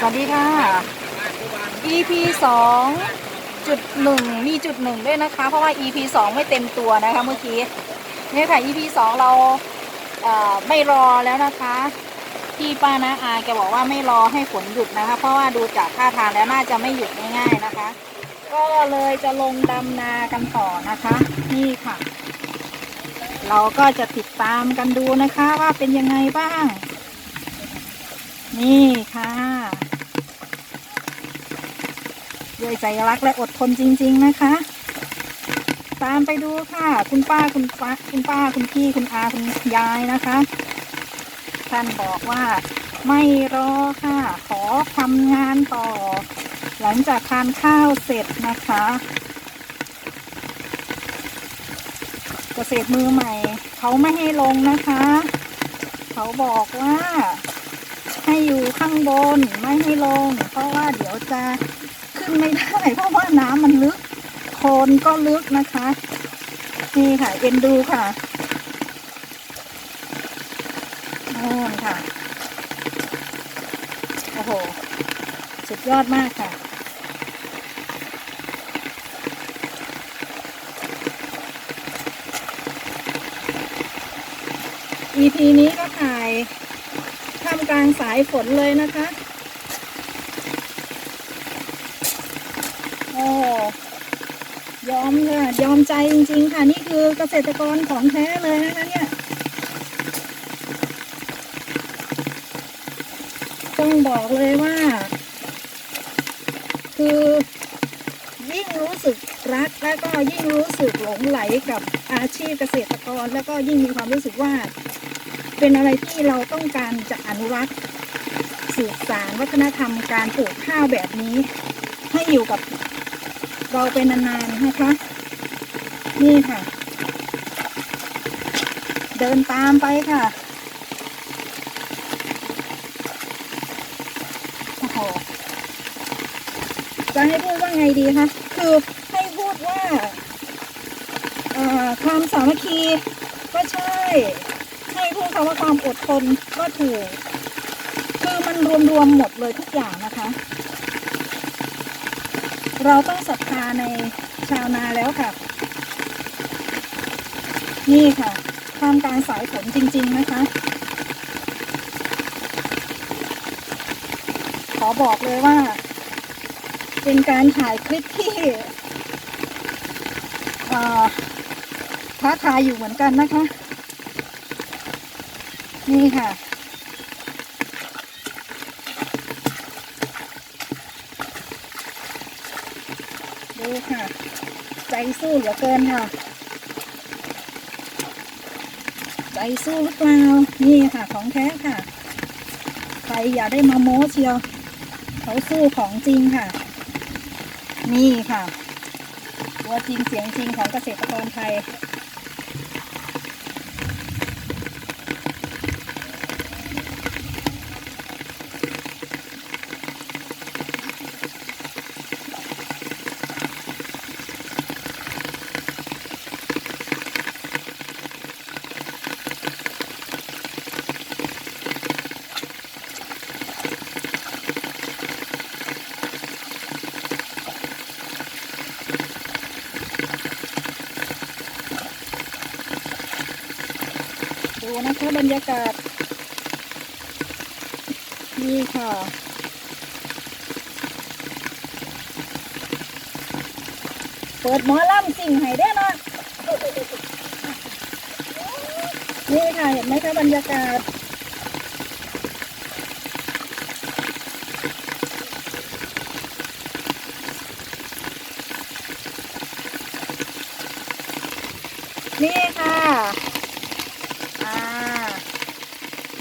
สวัสดีค่ะ EP สองจุดหนึ่งมีจุดหนึ่งด้วยนะคะ เพราะว่า EP สองไม่เต็มตัวนะคะเมื่อกี้นี่ค่ะ EP สองเราเไม่รอแล้วนะคะพี่ป้านะอาแกบอกว่าไม่รอให้ฝนหยุดนะคะ เพราะว่าดูจากท่าทางแล้วน่าจะไม่หยุดง่ายๆนะคะ ก็เลยจะลงดำนากันต่อนะคะ นี่ค่ะ เราก็จะติดตามกันดูนะคะว่าเป็นยังไงบ้าง นี่ค่ะด้วยใจรักและอดทนจริง ๆนะคะ ตามไปดูค่ะ คุณป้าคุณป้าคุณป้าคุณพี่คุณอาคุณยายนะคะ ท่านบอกว่าไม่รอค่ะ ขอทำงานต่อ หลังจากทานข้าวเสร็จนะคะเกษตรมือใหม่ เขาไม่ให้ลงนะคะ เขาบอกว่า ให้อยู่ข้างบนไม่ให้ลง เพราะว่าเดี๋ยวจะขึ้นไม่ได้ เพราะว่าน้ำมันลึกโคนก็ลึกนะคะ นี่ค่ะเอ็นดูค่ะโน่นค่ะ โอ้โห สุดยอดมากค่ะ EP นี้ก็ถ่าย กลางสายฝนเลยนะคะ โอ้ยอมเลยยอมใจจริง ๆ ค่ะ นี่คือเกษตรกรของแท้เลยนะคะเนี่ย ต้องบอกเลยว่า คือยิ่งรู้สึกรักและก็ยิ่งรู้สึกหลงไหลกับอาชีพเกษตรกร แล้วก็ยิ่งมีความรู้สึกว่า เป็นอะไรที่เราต้องการจะอนุรักษ์สืบสานวัฒนธรรมการปลูกข้าวแบบนี้ ให้อยู่กับเราเป็นานๆนะคะ นี่ค่ะ เดินตามไปค่ะโอ้โหจะให้พูดว่าไงดีคะคือให้พูดว่าความสามัคคีก็ใช่ ให้พูดคำว่าความอดทนก็ถูกคือมันรวมๆหมดเลยทุกอย่างนะคะ เราต้องศรัทธาในชาวนาแล้วค่ะ นี่ค่ะท่ามกางสายฝนจริง ๆ นะคะ ขอบอกเลยว่า เป็นการถ่ายคลิปที่ท้าทายอยู่เหมือนกันนะคะ นี่ค่ะ ดูค่ะ ใจสู้เหลือเกินค่ะ ใจสู้หรือเปล่า นี่ค่ะของแท้ค่ะ ใครอย่าได้มาโม้เชียว เขาสู้ของจริงค่ะ นี่ค่ะ ตัวจริงเสียงจริงของเกษตรกรไทย ดูนะคะบรรยากาศ นี่ค่ะเปิดหมอลำสิ่งไห้ได้เนาะนี่ค่ะเห็นไหมคะบรรยากาศ นี่ค่ะ อ่า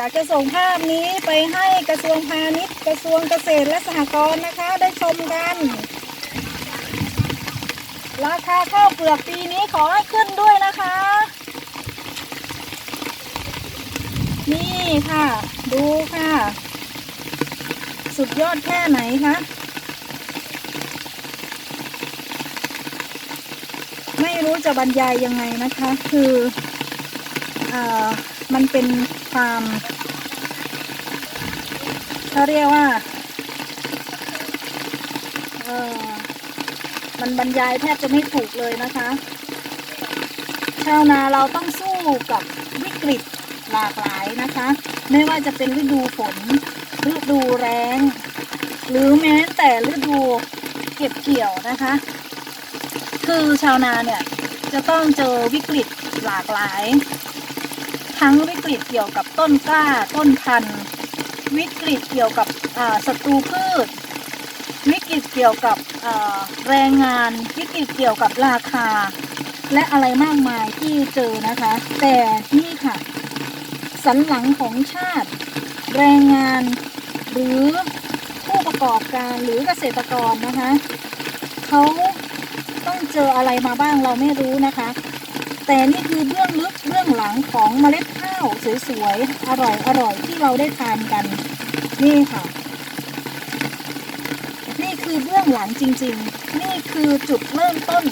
อยากจะส่งภาพนี้ไปให้กระทรวงพาณิชย์ กระทรวงเกษตรและสหกรณ์นะคะ ได้ชมกัน ราคาข้าวเปลือกปีนี้ขอให้ขึ้นด้วยนะคะ นี่ค่ะ ดูค่ะ สุดยอดแค่ไหนคะไม่รู้จะบรรยายยังไงนะคะ คือเอ่อ มันเป็นความเขาเรียกว่าเออมันบรรยายแทบจะไม่ถูกเลยนะคะ ชาวนาเราต้องสู้กับวิกฤตหลากหลายนะคะ ไม่ว่าจะเป็นฤดูฝนฤดูแล้งหรือแม้แต่ฤดูเก็บเกี่ยวนะคะ คือชาวนาเนี่ยจะต้องเจอวิกฤตหลากหลาย ทั้งวิกฤตเกี่ยวกับต้นกล้าต้นพันธุ์วิกฤตเกี่ยวกับศัตรูพืช วิกฤตเกี่ยวกับแรงงาน วิกฤตเกี่ยวกับราคา และอะไรมากมายที่เจอนะคะ แต่นี่ค่ะ สันหลังของชาติ แรงงาน หรือผู้ประกอบการหรือเกษตรกรนะคะเขาต้องเจออะไรมาบ้างเราไม่รู้นะคะ แต่นี่คือเบื้องลึกเบื้องหลังของเมล็ดข้าวสวยๆอร่อยอร่อยที่เราได้ทานกัน นี่ค่ะ นี่คือเบื้องหลังจริง ๆ นี่คือจุดเริ่มต้น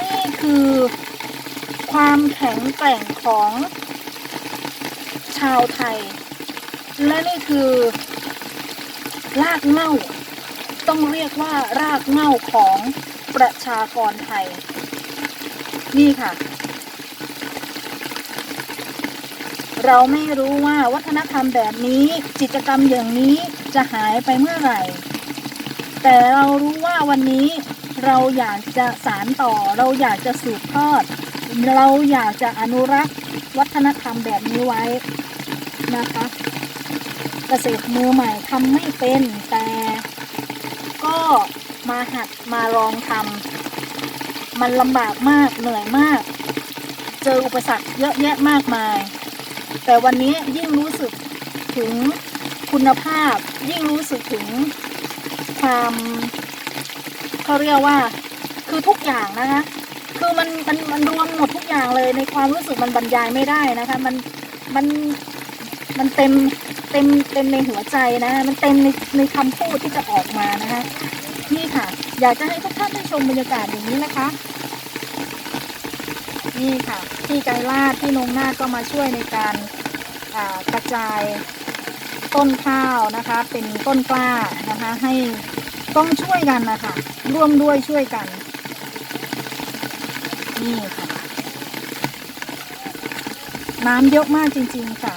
นี่คือความแข็งแกร่งของชาวไทย และนี่คือรากเง้าต้องเรียกว่ารากเง้าของประชากรไทย นี่ค่ะ เราไม่รู้ว่าวัฒนธรรมแบบนี้ กิจกรรมอย่างนี้จะหายไปเมื่อไหร่ แต่เรารู้ว่าวันนี้เราอยากจะสารต่อ เราอยากจะสืบทอด เราอยากจะอนุรักษ์วัฒนธรรมแบบนี้ไว้นะคะเกษตรมือใหม่ทำไม่เป็นแต่ก็มาหัดมาลองทำมันลำบากมากเหนื่อยมาก เจออุปสรรคเยอะแยะมากมาย แต่วันนี้ยิ่งรู้สึกถึงคุณภาพ ยิ่งรู้สึกถึงความเขาเรียกว่า คือทุกอย่างนะคะ คือมันมันมันรวมหมดทุกอย่างเลยในความรู้สึกมันบรรยายไม่ได้นะคะ มันมันมันเต็มเต็มเต็มในหัวใจนะมันเต็มในในคำพูดที่จะออกมานะคะนี่ค่ะ อยากจะให้ทุกท่านได้ชมบรรยากาศอย่างนี้นะคะ นี่ค่ะพี่ไกรลาดพี่นงนาก็มาช่วยในการกระจายต้นข้าวนะคะ เป็นต้นกล้านะคะ ให้ต้องช่วยกันนะคะร่วมด้วยช่วยกัน นี่ค่ะ น้ำเยอะมากจริง ๆ ค่ะ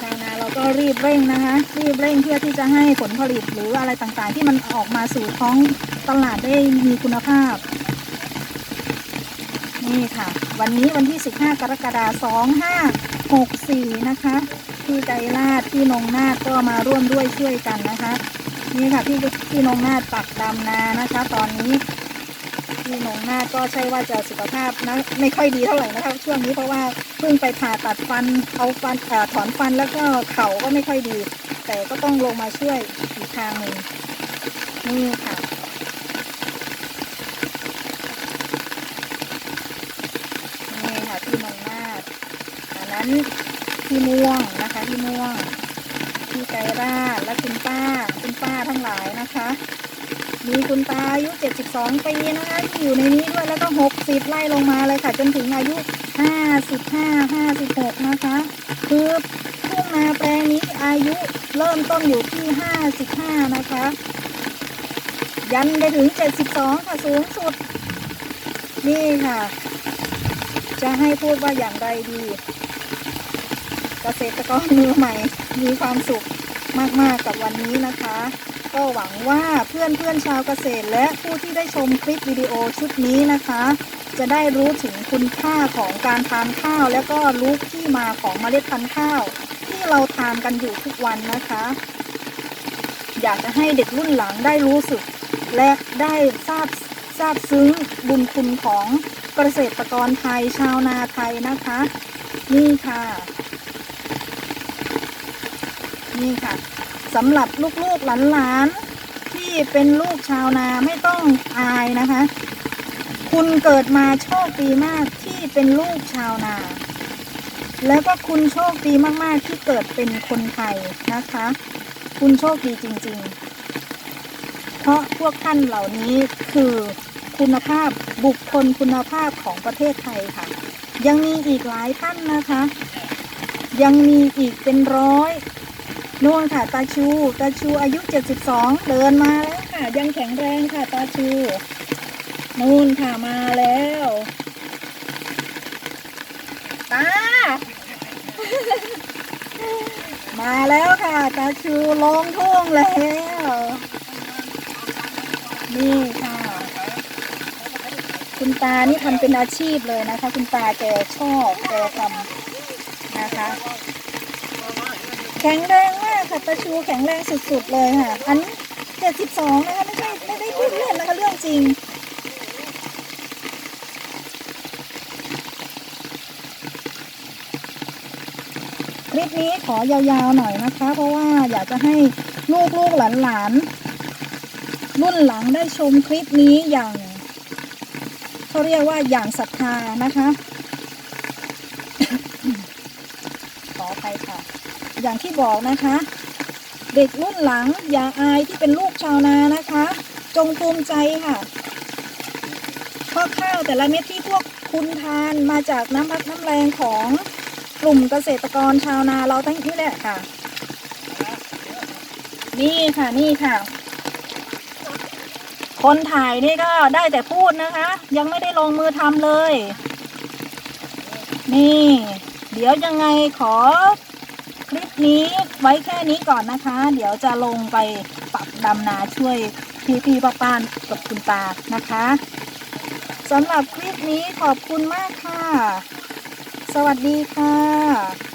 ชาวนาเราก็รีบเร่งนะคะ รีบเร่งเพื่อที่จะให้ผลผลิตหรืออะไรต่างๆ ที่มันออกมาสู่ท้องตลาดได้มีคุณภาพ นี่ค่ะ วันนี้วันที่ 15 กรกฎาคม2564 นะคะ พี่ใจลาดพี่นงนาฏก็มาร่วมด้วยช่วยกันนะคะ นี่ค่ะพี่พี่นงนาฏปักดำนานะคะ ตอนนี้พี่นงนาฏก็ใช่ว่าจะสุขภาพนะไม่ค่อยดีเท่าไหร่นะคะ ช่วงนี้เพราะว่าเพิ่งไปผ่าตัดฟันเอาฟันอถอนฟันแล้วก็เข่าก็ไม่ค่อยดี แต่ก็ต้องลงมาช่วยอีกทางหนึ่งนี่ค่ะ นี่ค่ะพี่นงนาฏอั นนั้นพี่ม่วงนะคะพี่ม่วงพี่ไกรราชและคุณป้าคุณป้าทั้งหลายนะคะ มีคุณตาอายุ 72 ปีนะคะที่อยู่ในนี้ด้วยแล้วก็ 60 ไล่ลงมาเลยค่ะ จนถึงอายุ 55 56 นะคะ คือทุ่งนาแปลงนี้อายุเริ่มต้นอยู่ที่ 55 นะคะ ยันไปถึง 72 ค่ะสูงสุด นี่ค่ะ จะให้พูดว่าอย่างไรดี เกษตรกรมือใหม่ มีความสุขมาก ๆ กับวันนี้นะคะ ก็หวังว่าเพื่อนเพื่อนๆชาวเกษตรและผู้ที่ได้ชมคลิปวิดีโอชุดนี้นะคะ จะได้รู้ถึงคุณค่าของการทานข้าว และก็รู้ที่มาของเมล็ดพันธุ์ข้าว ที่เราทานกันอยู่ทุกวันนะคะ อยากจะให้เด็กรุ่นหลังได้รู้สึก และได้ทราบทราบซึ้งบุญคุณของเกษตรกรไทยชาวนาไทยนะคะ นี่ค่ะ นี่ค่ะสำหรับลูกๆหลานๆที่เป็นลูกชาวนาไม่ต้องอายนะคะ คุณเกิดมาโชคดีมากที่เป็นลูกชาวนา แล้วก็คุณโชคดีมากๆที่เกิดเป็นคนไทยนะคะ คุณโชคดีจริงๆ เพราะพวกท่านเหล่านี้คือคุณภาพบุคคลคุณภาพของประเทศไทยค่ะ ยังมีอีกหลายท่านนะคะ ยังมีอีกเป็นร้อย นู่นค่ะ ตาชูตาชูอายุ 72 เดินมาแล้วค่ะ ยังแข็งแรงค่ะ ตาชู นู่นค่ะมาแล้วตามาแล้วค่ะตาชูลงทุ่งแล้ว นี่ค่ะ คุณตานี่ทำเป็นอาชีพเลยนะคะ คุณตาแกชอบแกทำนะคะ แข็งแรงมากค่ะตาชูแข็งแรงสุดๆเลยค่ะ อันเจ็ดสิบสองนะคะไม่ใช่ไม่ได้พูดเล่นนะคะเรื่องจริงคลิปนี้ขอยาวๆหน่อยนะคะ เพราะว่าอยากจะให้ลูกๆหลานๆรุ่นหลังได้ชมคลิปนี้อย่างเขาเรียกว่าอย่างศรัทธานะคะ ขอไปค่ะ อย่างที่บอกนะคะ เด็กรุ่นหลังอย่าอายที่เป็นลูกชาวนานะคะ จงภูมิใจค่ะเพราะข้าวแต่ละเม็ดที่พวกคุณทานมาจากน้ำพักน้ำแรงของกลุ่มเกษตรกรชาวนาเราทั้งนี้แหละค่ะ นี่ค่ะนี่ค่ะ คนถ่ายนี่ก็ได้แต่พูดนะคะ ยังไม่ได้ลงมือทำเลย นี่ เดี๋ยวยังไงขอ นี้ไว้แค่นี้ก่อนนะคะ เดี๋ยวจะลงไปปรับดำนาช่วยพี่พี่ป้าป้านกับคุณตานะคะสำหรับคลิปนี้ขอบคุณมากค่ะ สวัสดีค่ะ